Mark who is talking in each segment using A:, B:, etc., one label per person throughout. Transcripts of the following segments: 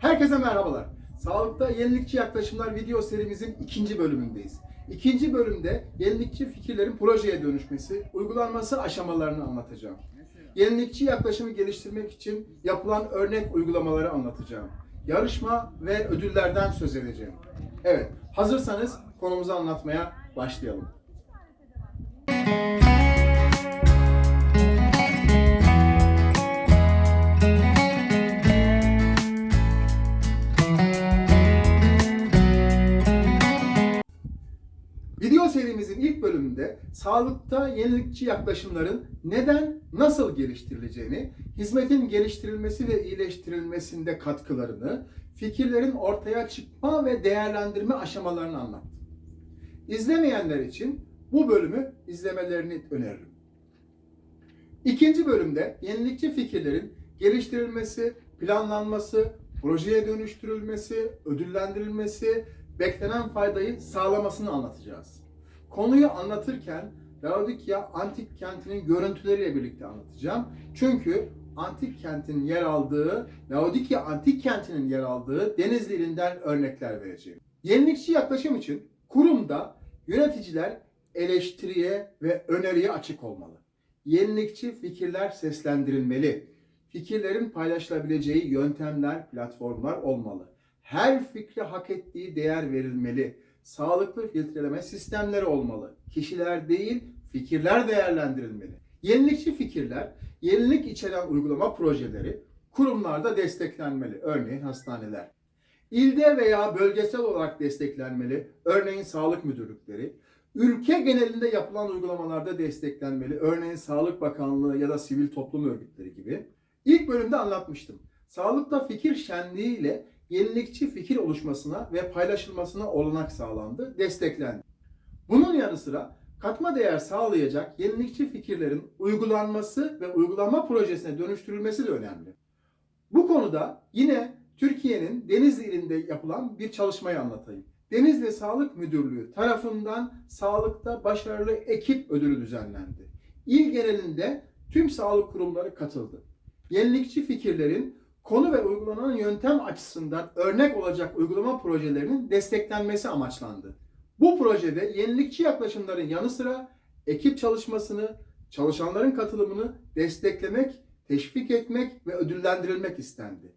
A: Herkese merhabalar. Sağlıkta yenilikçi yaklaşımlar video serimizin ikinci bölümündeyiz. İkinci bölümde yenilikçi fikirlerin projeye dönüşmesi, uygulanması aşamalarını anlatacağım. Yenilikçi yaklaşımı geliştirmek için yapılan örnek uygulamaları anlatacağım. Yarışma ve ödüllerden söz edeceğim. Evet, hazırsanız konumuzu anlatmaya başlayalım. Video serimizin ilk bölümünde sağlıkta yenilikçi yaklaşımların neden, nasıl geliştirileceğini, hizmetin geliştirilmesi ve iyileştirilmesinde katkılarını, fikirlerin ortaya çıkma ve değerlendirme aşamalarını anlattım. İzlemeyenler için bu bölümü izlemelerini öneririm. İkinci bölümde yenilikçi fikirlerin geliştirilmesi, planlanması, projeye dönüştürülmesi, ödüllendirilmesi, beklenen faydayı sağlamasını anlatacağız. Konuyu anlatırken Laodikya antik kentinin görüntüleriyle birlikte anlatacağım. Çünkü antik kentin yer aldığı, Laodikya antik kentinin yer aldığı Denizli örnekler vereceğim. Yenilikçi yaklaşım için kurumda yöneticiler eleştiriye ve öneriye açık olmalı. Yenilikçi fikirler seslendirilmeli. Fikirlerin paylaşılabileceği yöntemler, platformlar olmalı. Her fikre hak ettiği değer verilmeli. Sağlıklı filtreleme sistemleri olmalı. Kişiler değil, fikirler değerlendirilmeli. Yenilikçi fikirler, yenilik içeren uygulama projeleri kurumlarda desteklenmeli. Örneğin hastaneler. İlde veya bölgesel olarak desteklenmeli. Örneğin sağlık müdürlükleri. Ülke genelinde yapılan uygulamalarda desteklenmeli. Örneğin Sağlık Bakanlığı ya da sivil toplum örgütleri gibi. İlk bölümde anlatmıştım. Sağlıkta fikir şenliği ile yenilikçi fikir oluşmasına ve paylaşılmasına olanak sağlandı, desteklendi. Bunun yanı sıra katma değer sağlayacak yenilikçi fikirlerin uygulanması ve uygulama projesine dönüştürülmesi de önemli. Bu konuda yine Türkiye'nin Denizli ilinde yapılan bir çalışmayı anlatayım. Denizli Sağlık Müdürlüğü tarafından sağlıkta başarılı ekip ödülü düzenlendi. İl genelinde tüm sağlık kurumları katıldı. Yenilikçi fikirlerin konu ve uygulanan yöntem açısından örnek olacak uygulama projelerinin desteklenmesi amaçlandı. Bu projede yenilikçi yaklaşımların yanı sıra ekip çalışmasını, çalışanların katılımını desteklemek, teşvik etmek ve ödüllendirilmek istendi.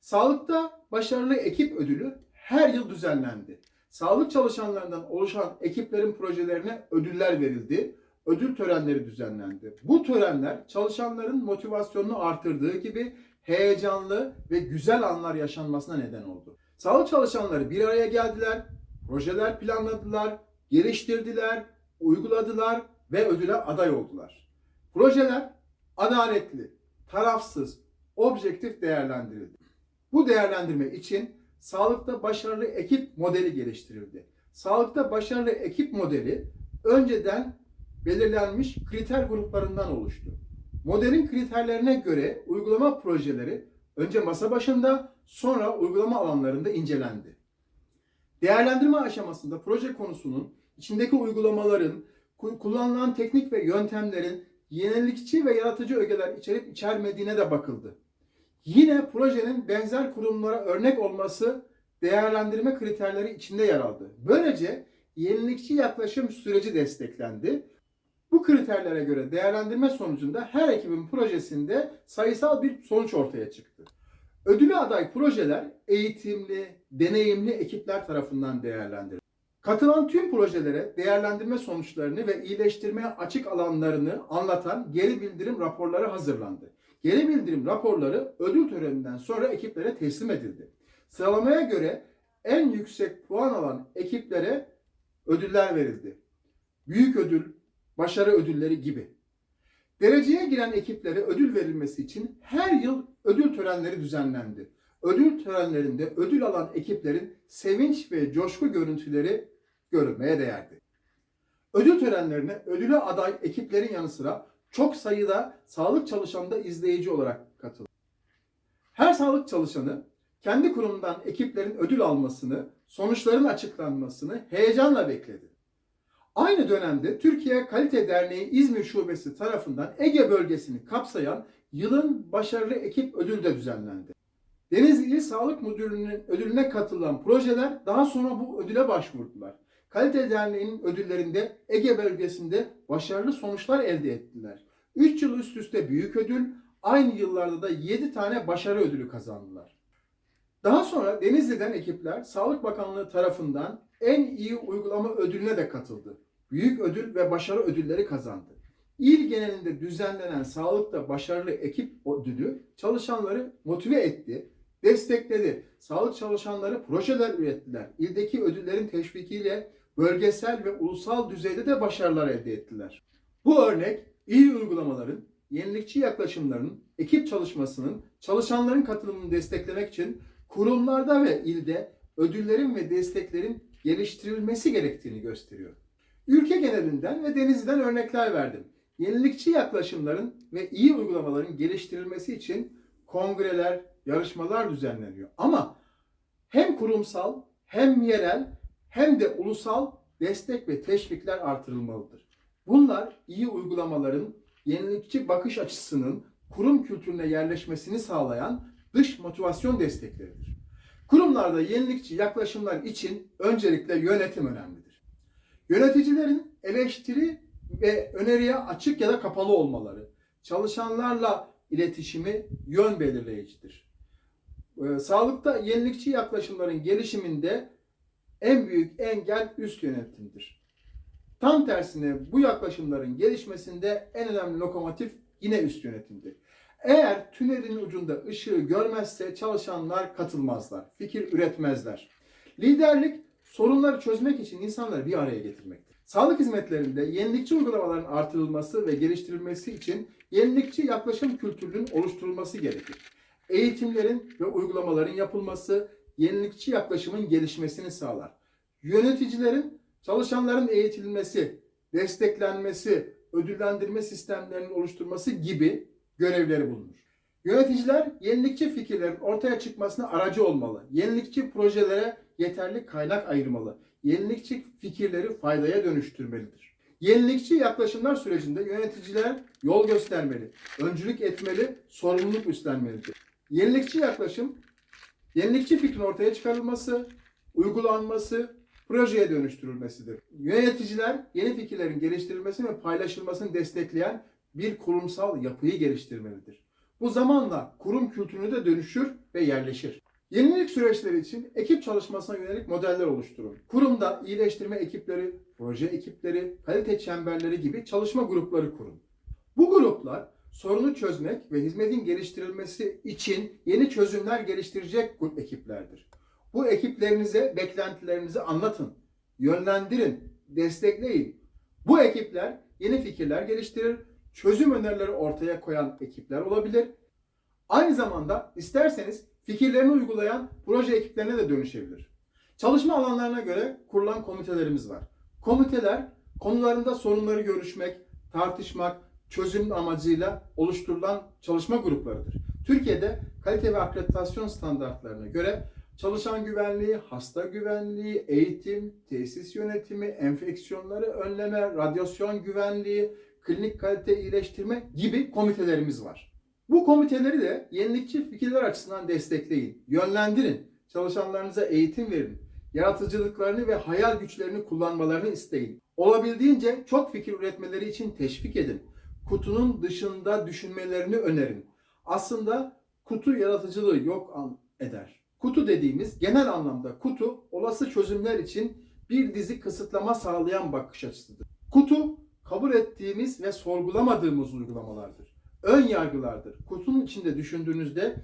A: Sağlıkta başarılı ekip ödülü her yıl düzenlendi. Sağlık çalışanlarından oluşan ekiplerin projelerine ödüller verildi. Ödül törenleri düzenlendi. Bu törenler çalışanların motivasyonunu artırdığı gibi heyecanlı ve güzel anlar yaşanmasına neden oldu. Sağlık çalışanları bir araya geldiler, projeler planladılar, geliştirdiler, uyguladılar ve ödüle aday oldular. Projeler adaletli, tarafsız, objektif değerlendirildi. Bu değerlendirme için sağlıkta başarılı ekip modeli geliştirildi. Sağlıkta başarılı ekip modeli önceden belirlenmiş kriter gruplarından oluştu. Modelin kriterlerine göre uygulama projeleri önce masa başında sonra uygulama alanlarında incelendi. Değerlendirme aşamasında proje konusunun içindeki uygulamaların, kullanılan teknik ve yöntemlerin yenilikçi ve yaratıcı ögeler içerip içermediğine de bakıldı. Yine projenin benzer kurumlara örnek olması değerlendirme kriterleri içinde yer aldı. Böylece yenilikçi yaklaşım süreci desteklendi. Bu kriterlere göre değerlendirme sonucunda her ekibin projesinde sayısal bir sonuç ortaya çıktı. Ödülü aday projeler eğitimli, deneyimli ekipler tarafından değerlendirildi. Katılan tüm projelere değerlendirme sonuçlarını ve iyileştirmeye açık alanlarını anlatan geri bildirim raporları hazırlandı. Geri bildirim raporları ödül töreninden sonra ekiplere teslim edildi. Sıralamaya göre en yüksek puan alan ekiplere ödüller verildi. Büyük ödül, başarı ödülleri gibi. Dereceye giren ekiplere ödül verilmesi için her yıl ödül törenleri düzenlendi. Ödül törenlerinde ödül alan ekiplerin sevinç ve coşku görüntüleri görülmeye değerdi. Ödül törenlerine ödüle aday ekiplerin yanı sıra çok sayıda sağlık çalışanı da izleyici olarak katıldı. Her sağlık çalışanı kendi kurumundan ekiplerin ödül almasını, sonuçların açıklanmasını heyecanla bekledi. Aynı dönemde Türkiye Kalite Derneği İzmir Şubesi tarafından Ege bölgesini kapsayan yılın başarılı ekip ödülü de düzenlendi. Denizli İl Sağlık Müdürlüğü'nün ödülüne katılan projeler daha sonra bu ödüle başvurdular. Kalite Derneği'nin ödüllerinde Ege bölgesinde başarılı sonuçlar elde ettiler. 3 yıl üst üste büyük ödül, aynı yıllarda da 7 tane başarı ödülü kazandılar. Daha sonra Denizli'den ekipler Sağlık Bakanlığı tarafından en iyi uygulama ödülüne de katıldı. Büyük ödül ve başarı ödülleri kazandı. İl genelinde düzenlenen sağlıkta başarılı ekip ödülü çalışanları motive etti, destekledi. Sağlık çalışanları projeler ürettiler. İldeki ödüllerin teşvikiyle bölgesel ve ulusal düzeyde de başarılar elde ettiler. Bu örnek iyi uygulamaların, yenilikçi yaklaşımların, ekip çalışmasının, çalışanların katılımını desteklemek için kurumlarda ve ilde ödüllerin ve desteklerin geliştirilmesi gerektiğini gösteriyor. Ülke genelinden ve Denizli'den örnekler verdim. Yenilikçi yaklaşımların ve iyi uygulamaların geliştirilmesi için kongreler, yarışmalar düzenleniyor. Ama hem kurumsal, hem yerel, hem de ulusal destek ve teşvikler artırılmalıdır. Bunlar iyi uygulamaların, yenilikçi bakış açısının kurum kültürüne yerleşmesini sağlayan dış motivasyon destekleridir. Kurumlarda yenilikçi yaklaşımlar için öncelikle yönetim önemlidir. Yöneticilerin eleştiri ve öneriye açık ya da kapalı olmaları, çalışanlarla iletişimi yön belirleyicidir. Ee, Sağlıkta yenilikçi yaklaşımların gelişiminde en büyük engel üst yönetimdir. Tam tersine bu yaklaşımların gelişmesinde en önemli lokomotif yine üst yönetimdir. Eğer tünelin ucunda ışığı görmezse çalışanlar katılmazlar, fikir üretmezler. Liderlik sorunları çözmek için insanları bir araya getirmektir. Sağlık hizmetlerinde yenilikçi uygulamaların artırılması ve geliştirilmesi için yenilikçi yaklaşım kültürünün oluşturulması gerekir. Eğitimlerin ve uygulamaların yapılması yenilikçi yaklaşımın gelişmesini sağlar. Yöneticilerin çalışanların eğitilmesi, desteklenmesi, ödüllendirme sistemlerinin oluşturması gibi görevleri bulunur. Yöneticiler yenilikçi fikirlerin ortaya çıkmasına aracı olmalı. Yenilikçi projelere yeterli kaynak ayırmalı. Yenilikçi fikirleri faydaya dönüştürmelidir. Yenilikçi yaklaşımlar sürecinde yöneticiler yol göstermeli, öncülük etmeli, sorumluluk üstlenmelidir. Yenilikçi yaklaşım, yenilikçi fikrin ortaya çıkarılması, uygulanması, projeye dönüştürülmesidir. Yöneticiler yeni fikirlerin geliştirilmesini ve paylaşılmasını destekleyen bir kurumsal yapıyı geliştirmelidir. Bu zamanla kurum kültürünü de dönüşür ve yerleşir. Yenilik süreçleri için ekip çalışmasına yönelik modeller oluşturun. Kurumda iyileştirme ekipleri, proje ekipleri, kalite çemberleri gibi çalışma grupları kurun. Bu gruplar sorunu çözmek ve hizmetin geliştirilmesi için yeni çözümler geliştirecek grup ekiplerdir. Bu ekiplerinize beklentilerinizi anlatın, yönlendirin, destekleyin. Bu ekipler yeni fikirler geliştirir, çözüm önerileri ortaya koyan ekipler olabilir. Aynı zamanda isterseniz fikirlerini uygulayan proje ekiplerine de dönüşebilir. Çalışma alanlarına göre kurulan komitelerimiz var. Komiteler konularında sorunları görüşmek, tartışmak, çözüm amacıyla oluşturulan çalışma gruplarıdır. Türkiye'de kalite ve akreditasyon standartlarına göre çalışan güvenliği, hasta güvenliği, eğitim, tesis yönetimi, enfeksiyonları önleme, radyasyon güvenliği, klinik kalite iyileştirme gibi komitelerimiz var. Bu komiteleri de yenilikçi fikirler açısından destekleyin, yönlendirin, çalışanlarınıza eğitim verin, yaratıcılıklarını ve hayal güçlerini kullanmalarını isteyin. Olabildiğince çok fikir üretmeleri için teşvik edin. Kutunun dışında düşünmelerini önerin. Aslında kutu yaratıcılığı yok an eder. Kutu dediğimiz genel anlamda kutu olası çözümler için bir dizi kısıtlama sağlayan bakış açısıdır. Kutu kabul ettiğimiz ve sorgulamadığımız uygulamalardır. Ön yargılardır. Kutunun içinde düşündüğünüzde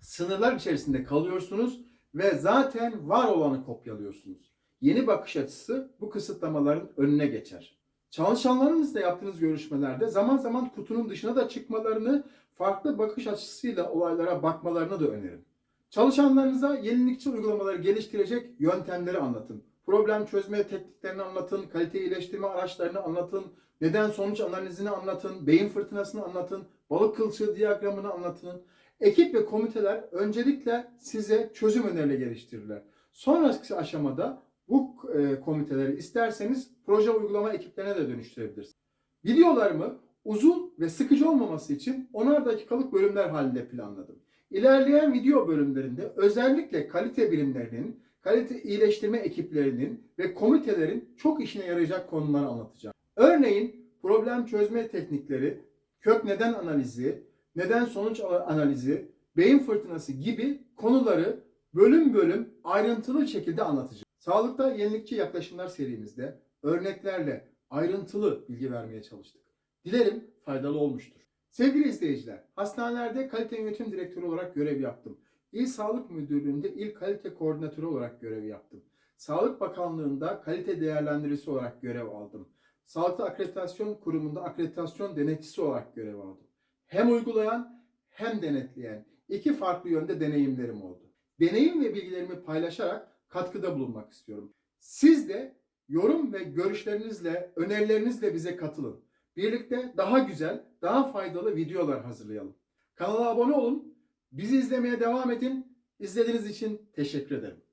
A: sınırlar içerisinde kalıyorsunuz ve zaten var olanı kopyalıyorsunuz. Yeni bakış açısı bu kısıtlamaların önüne geçer. Çalışanlarınızla yaptığınız görüşmelerde zaman zaman kutunun dışına da çıkmalarını, farklı bakış açısıyla olaylara bakmalarını da öneririm. Çalışanlarınıza yenilikçi uygulamaları geliştirecek yöntemleri anlatın. Problem çözme tekniklerini anlatın, kalite iyileştirme araçlarını anlatın, neden sonuç analizini anlatın, beyin fırtınasını anlatın, balık kılçığı diyagramını anlatın. Ekip ve komiteler öncelikle size çözüm önerileri geliştirirler. Sonraki aşamada bu e, komiteleri isterseniz proje uygulama ekiplerine de dönüştürebilirsiniz. Videolarımı uzun ve sıkıcı olmaması için 10'ar dakikalık bölümler halinde planladım. İlerleyen video bölümlerinde özellikle kalite birimlerinin, kalite iyileştirme ekiplerinin ve komitelerin çok işine yarayacak konuları anlatacağım. Örneğin problem çözme teknikleri, kök neden analizi, neden sonuç analizi, beyin fırtınası gibi konuları bölüm bölüm ayrıntılı şekilde anlatacağım. Sağlıkta yenilikçi yaklaşımlar serimizde örneklerle ayrıntılı bilgi vermeye çalıştık. Dilerim faydalı olmuştur. Sevgili izleyiciler, hastanelerde kalite yönetim direktörü olarak görev yaptım. İl Sağlık Müdürlüğü'nde il kalite koordinatörü olarak görev yaptım. Sağlık Bakanlığı'nda kalite değerlendiricisi olarak görev aldım. Sağlıkta Akreditasyon Kurumu'nda akreditasyon denetçisi olarak görev aldım. Hem uygulayan hem denetleyen iki farklı yönde deneyimlerim oldu. Deneyim ve bilgilerimi paylaşarak katkıda bulunmak istiyorum. Siz de yorum ve görüşlerinizle, önerilerinizle bize katılın. Birlikte daha güzel, daha faydalı videolar hazırlayalım. Kanala abone olun, bizi izlemeye devam edin. İzlediğiniz için teşekkür ederim.